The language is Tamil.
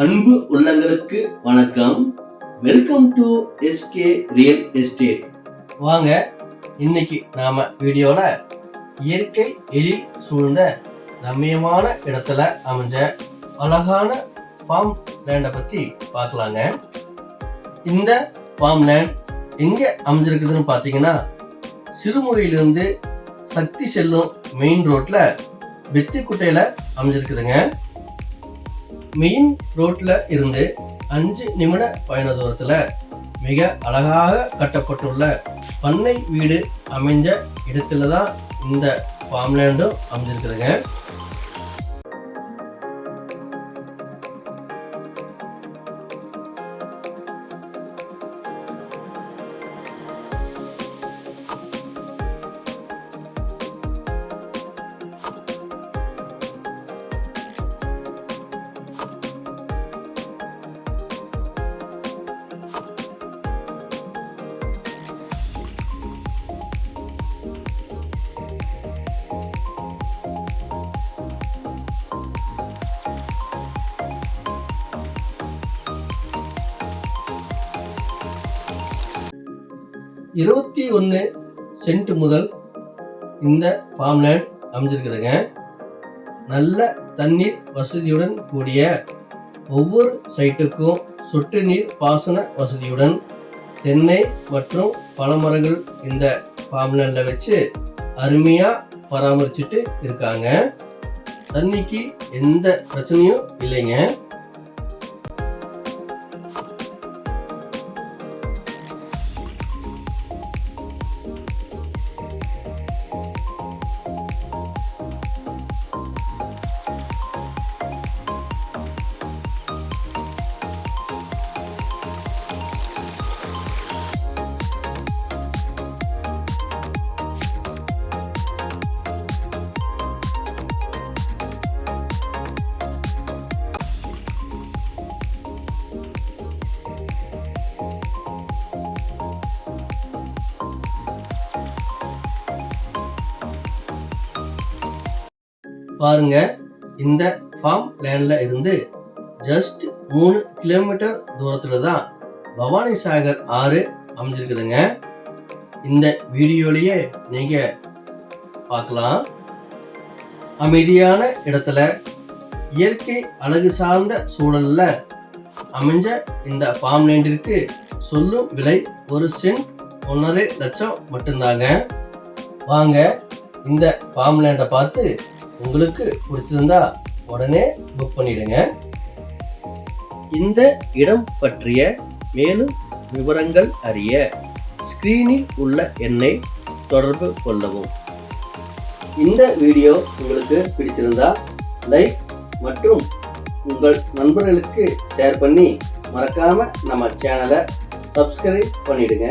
அன்பு உள்ளங்களுக்கு வணக்கம். Welcome to SK real estate வாங்க இன்னைக்கு நாம வீடியோல இயற்கை எழில் சூழ்ந்த ரம்மியமான இடத்துல அமைஞ்ச அழகான ஃபார்ம் லேண்டை பத்தி பார்க்கலாங்க. இந்த ஃபார்ம் லேண்ட் எங்க அமைஞ்சிருக்குதுன்னு பார்த்தீங்கன்னா சிறுமுறையிலிருந்து சக்தி செல்லும் மெயின் ரோட்ல வெத்திக்குட்டையில அமைஞ்சிருக்குதுங்க. மெயின் ரோட்டில் இருந்து அஞ்சு நிமிட பயண தூரத்தில் மிக அழகாக கட்டப்பட்டுள்ள பண்ணை வீடு அமைஞ்ச இடத்துல தான் இந்த ஃபார்ம்லேண்டும் அமைஞ்சிருக்குதுங்க. இருபத்தி ஒன்று சென்ட் முதல் இந்த ஃபார்ம்லேண்ட் அமைஞ்சிருக்குதுங்க. நல்ல தண்ணீர் வசதியுடன் கூடிய ஒவ்வொரு சைட்டுக்கும் சொட்டு நீர் பாசன வசதியுடன் தென்னை மற்றும் பழமரங்கள் இந்த ஃபார்ம்லேண்டில் வச்சு அருமையாக பராமரிச்சுட்டு இருக்காங்க. தண்ணிக்கு எந்த பிரச்சனையும் இல்லைங்க. பாருங்க. இந்த ஃபார்ம் லேண்ட்ல இருந்து ஜஸ்ட் மூணு கிலோமீட்டர் தூரத்துல தான் பவானி சாகர் ஆறு அமைஞ்சிருக்குதுங்க. இந்த வீடியோலயே நீங்க பார்க்கலாம். அமைதியான இடத்துல இயற்கை அழகு சார்ந்த சூழல்ல அமைஞ்ச இந்த ஃபார்ம் லேண்டிற்கு சொல்லும் விலை ஒரு சென்ட் ஒன்றரை லட்சம் மட்டும்தாங்க. வாங்க இந்த ஃபார்ம் லேண்டை பார்த்து உங்களுக்கு பிடிச்சிருந்தா உடனே புக் பண்ணிடுங்க. இந்த இடம் பற்றிய மேலும் விவரங்கள் அறிய ஸ்கிரீனில் உள்ள எண்ணை தொடர்பு கொள்ளவும். இந்த வீடியோ உங்களுக்கு பிடிச்சிருந்தா லைக் மற்றும் உங்கள் நண்பர்களுக்கு ஷேர் பண்ணி மறக்காம நம்ம சேனலை சப்ஸ்கிரைப் பண்ணிடுங்க.